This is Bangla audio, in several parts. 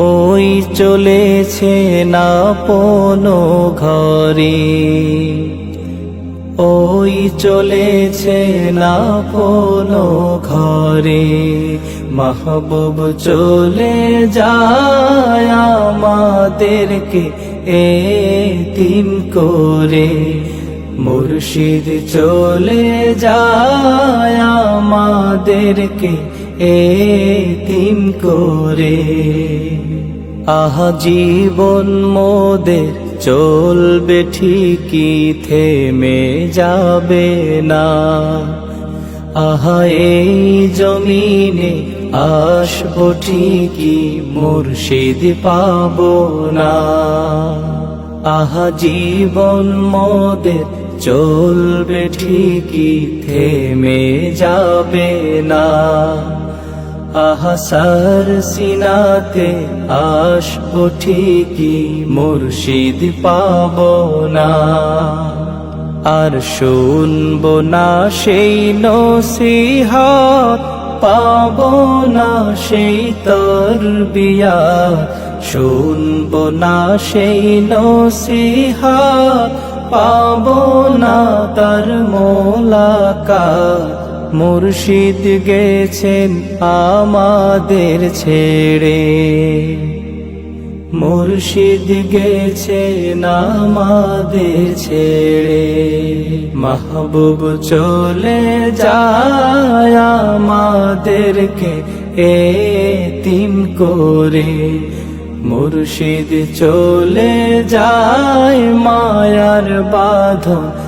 ওই চলেছে না পনো ঘরে। ওই চলেছে না কোনো ঘরে। মাহবুব চলে যায় আমাদেরকে এ তিন করে। মুর্শিদ চলে যায় আমাদেরকে এ তিন করে। আহা, জীবন মোদের চলবে ঠিকই, থেমে যাবে না। আহা, এই জমিনে আসব ঠিকই, মুর্শিদ পাবো না। আহা, জীবন মোদের চলবে ঠিকই, থেমে যাবে না। আহাসার সিনাতে আসব ঠিকই, মুর্শিদ পাব না। আর শুনব না সেই নসিহাত, পাব না সেই তরবিয়া। শুনব না সেই নসিহাত, পাব না তার মোলাকাত। মুর্শিদ গেছেন আমাদের ছেড়ে। মুর্শিদ গেছেন আমাদের ছেড়ে। মাহবুব চলে যায় আমাদেরকে এ তিন করে। মুর্শিদ চলে যায় মায়ার বাঁধন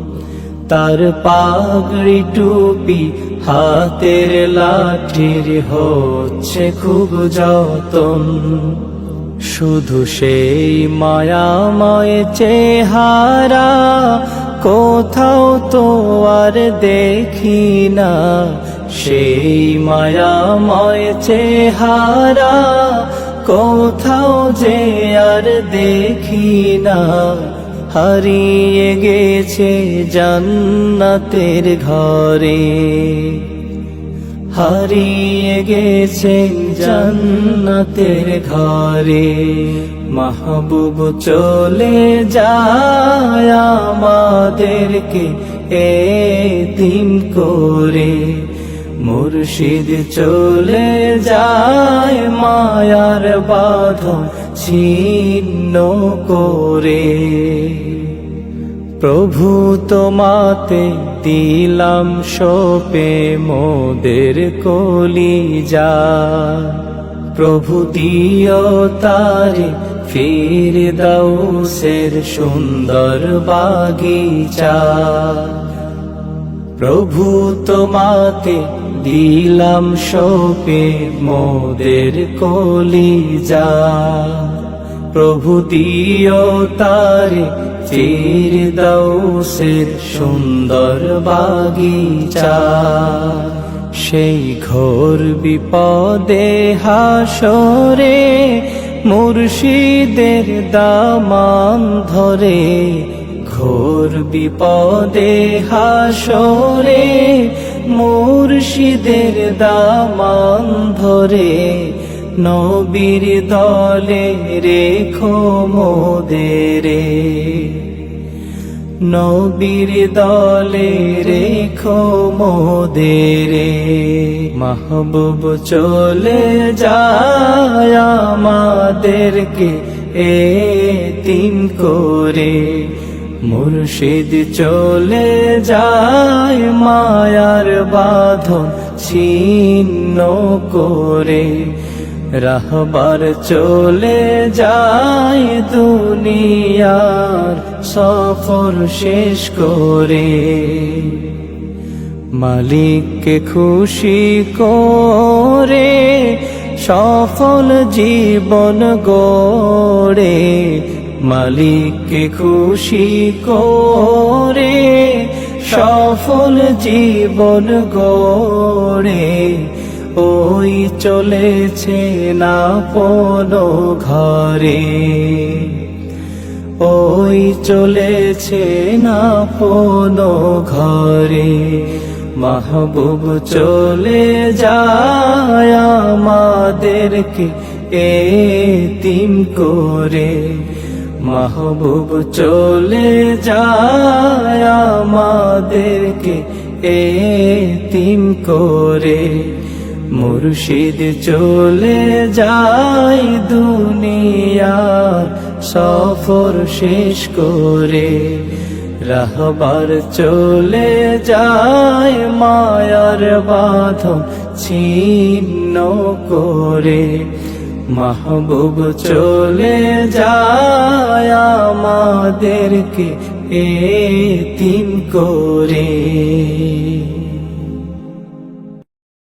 তার পাগড়ি টুপি হাতের লাঠির হচ্ছে খুব যতন। শুধু সেই মায়াময় চেহারা, কোথাও তো আর দেখি না। সেই মায়াময় চেহারা, কোথাও যে আর দেখি না। হারিয়ে গেছে জান্নাতের ঘরে। হারিয়ে গেছে জান্নাতের ঘরে। মাহবুব চলে যায় আমাদেরকে এ দিন করে। মুর্শিদ চলে যায় মায়ার বাঁধন ছিন্ন করে। প্রভু তোমাতে দিলাম সোপে মোদের কলি যা প্রভু দিও তারে, ফির দাউসের সুন্দর বাগিচা। প্রভু তোমাতে দিলাম সোপে মোদের কলি যা প্রভু দিও তারে, ফির দৌসের সুন্দর বাগিচা। সেই ঘোর বিপদে হাসরে, মুর্শিদের দামান ধরে। ঘোর বিপদে হাসরে মুর্শিদের দামান ধরে নবীর দলে রেখো মোদেরে। নবীর দলে রেখো মোদেরে। মাহবুব চলে যায় আমাদেরকে এ তিন করে। মুর্শিদ চলে যায় মায়ার বাঁধন ছিন্ন করে। রাহবার চলে যায় দুনিয়ার সফর শেষ করে। মালিককে খুশি করে সফল জীবন গড়ে। মালিককে খুশি করে, সফল জীবন গড়ে। ওই চলেছে না পনো ঘরে। ওই চলেছে না পনো ঘরে। মাহবুব চলে যায় আমাদেরকে এ তিন করে। মাহবুব চলে যায় আমাদেরকে এ তিন করে। মুর্শিদ চলে যায় দুনিয়ার সফর শেষ করে। রাহবার চলে যায় মায়ার বাঁধন ছিন্ন করে। মাহবুব চলে যায় আমাদেরকে এ তিন করে।